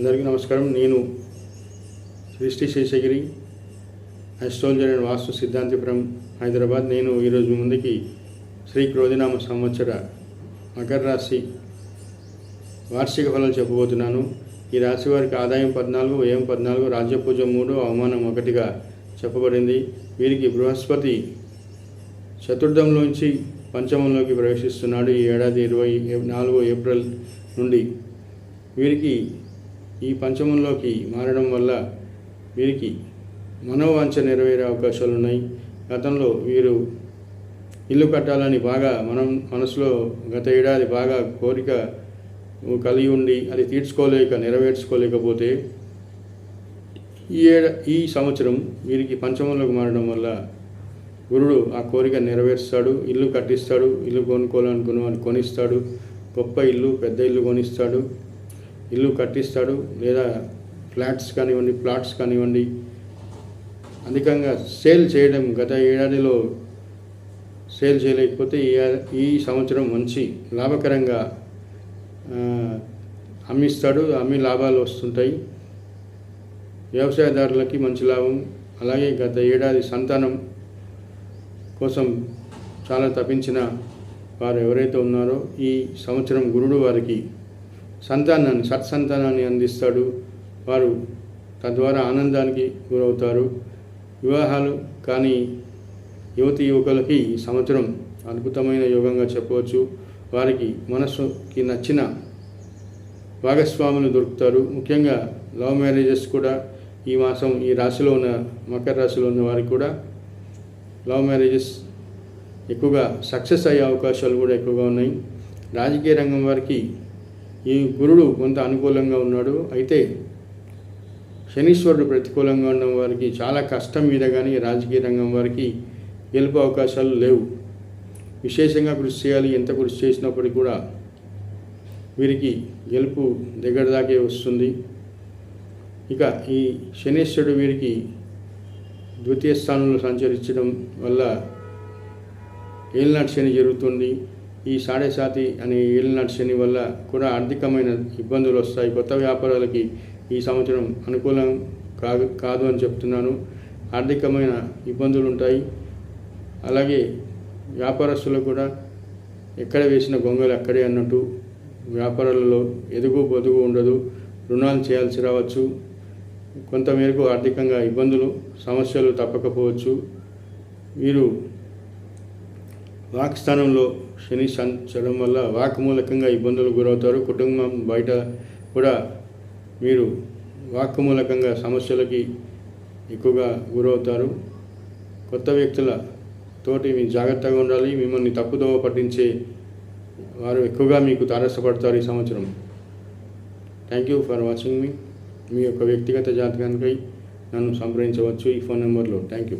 అందరికీ నమస్కారం. నేను సృష్టి శేషగిరి అస్ట్రాలజర్ అండ్ వాస్తు సిద్ధాంతిపురం హైదరాబాద్. నేను ఈరోజు ముందుకి శ్రీ క్రోధినామ సంవత్సర మకర రాశి వార్షిక ఫలాలు చెప్పబోతున్నాను. ఈ రాశి వారికి ఆదాయం పద్నాలుగు వ్యయం పద్నాలుగు రాజ్యపూజ మూడు అవమానం ఒకటిగా చెప్పబడింది. వీరికి బృహస్పతి చతుర్థంలోంచి పంచమంలోకి ప్రవేశిస్తున్నాడు. ఈ ఏడాది ఇరవై నాలుగు ఏప్రిల్ నుండి వీరికి ఈ పంచమంలోకి మారడం వల్ల వీరికి మనోవాంఛ నెరవేరే అవకాశాలు ఉన్నాయి గతంలో వీరు ఇల్లు కట్టాలని బాగా మనం మనసులో గత ఏడాది బాగా కోరిక కలిగి ఉండి అది తీర్చుకోలేక నెరవేర్చుకోలేకపోతే ఈ ఏడ ఈ సంవత్సరం వీరికి పంచమంలోకి మారడం వల్ల గురుడు ఆ కోరిక నెరవేరుస్తాడు. ఇల్లు కట్టిస్తాడు. ఇల్లు కొనుక్కోవాలనుకున్న వాడిని కొనిస్తాడు. గొప్ప ఇల్లు పెద్ద ఇల్లు కొనిస్తాడు. ఇల్లు కట్టిస్తాడు లేదా ఫ్లాట్స్ కానివ్వండి ప్లాట్స్ కానివ్వండి. అధికంగా సేల్ చేయడం గత ఏడాదిలో సేల్ చేయలేకపోతే ఈ ఈ సంవత్సరం మంచి లాభకరంగా అమ్మిస్తాడు. అమ్మి లాభాలు వస్తుంటాయి. వ్యవసాయదారులకి మంచి లాభం. అలాగే గత ఏడాది సంతానం కోసం చాలా తప్పించిన వారు ఎవరైతే ఉన్నారో ఈ సంవత్సరం గురుడు వారికి సంతానాన్ని సత్సంతానాన్ని అందిస్తాడు. వారు తద్వారా ఆనందానికి గురవుతారు. వివాహాలు కానీ యువతి యువకులకి సంవత్సరం అద్భుతమైన యోగంగా చెప్పవచ్చు. వారికి మనసుకి నచ్చిన భాగస్వాములు దొరుకుతారు. ముఖ్యంగా లవ్ మ్యారేజెస్ కూడా ఈ మాసం ఈ రాశిలో ఉన్న మకర రాశిలో ఉన్న వారికి కూడా లవ్ మ్యారేజెస్ ఎక్కువగా సక్సెస్ అయ్యే అవకాశాలు కూడా ఎక్కువగా ఉన్నాయి. రాజకీయ రంగం వారికి ఈ గురుడు కొంత అనుకూలంగా ఉన్నాడు. అయితే శనీశ్వరుడు ప్రతికూలంగా ఉండడం వారికి చాలా కష్టం మీద కానీ రాజకీయ రంగం వారికి గెలుపు అవకాశాలు లేవు. విశేషంగా కృషి చేయాలి ఎంత కృషి చేసినప్పటికీ కూడా వీరికి గెలుపు దగ్గర దాకే వస్తుంది. ఇక ఈ శనీశ్వరుడు వీరికి ద్వితీయ స్థానంలో సంచరించడం వల్ల ఏలినాటి శని జరుగుతుంది. ఈ సాడే సాతి అనే ఏలినాటి శని వల్ల కూడా ఆర్థికమైన ఇబ్బందులు వస్తాయి. కొత్త వ్యాపారాలకి ఈ సంవత్సరం అనుకూలం కాదు కాదు అని చెప్తున్నాను. ఆర్థికమైన ఇబ్బందులు ఉంటాయి. అలాగే వ్యాపారస్తులు కూడా ఎక్కడ వేసిన గొంగలు అక్కడే అన్నట్టు వ్యాపారాలలో ఎదుగు బొదుగు ఉండదు. రుణాలు చేయాల్సి రావచ్చు. కొంతమేరకు ఆర్థికంగా ఇబ్బందులు సమస్యలు తప్పకపోవచ్చు. వీరు వాక్ స్థానంలో శని సంచడం వల్ల వాక్ మూలకంగా ఇబ్బందులు గురవుతారు. కుటుంబం బయట కూడా మీరు వాక్ మూలకంగా సమస్యలకి ఎక్కువగా గురవుతారు. కొత్త వ్యక్తుల తోటి మీరు జాగ్రత్తగా ఉండాలి. మిమ్మల్ని తప్పుదోవ పట్టించే వారు ఎక్కువగా మీకు తారసపడతారు ఈ సంవత్సరం. థ్యాంక్ యూ ఫర్ వాచింగ్ మీ మీ యొక్క వ్యక్తిగత జాతకానికై నన్ను సంప్రదించవచ్చు ఈ ఫోన్ నెంబర్లో. Thank you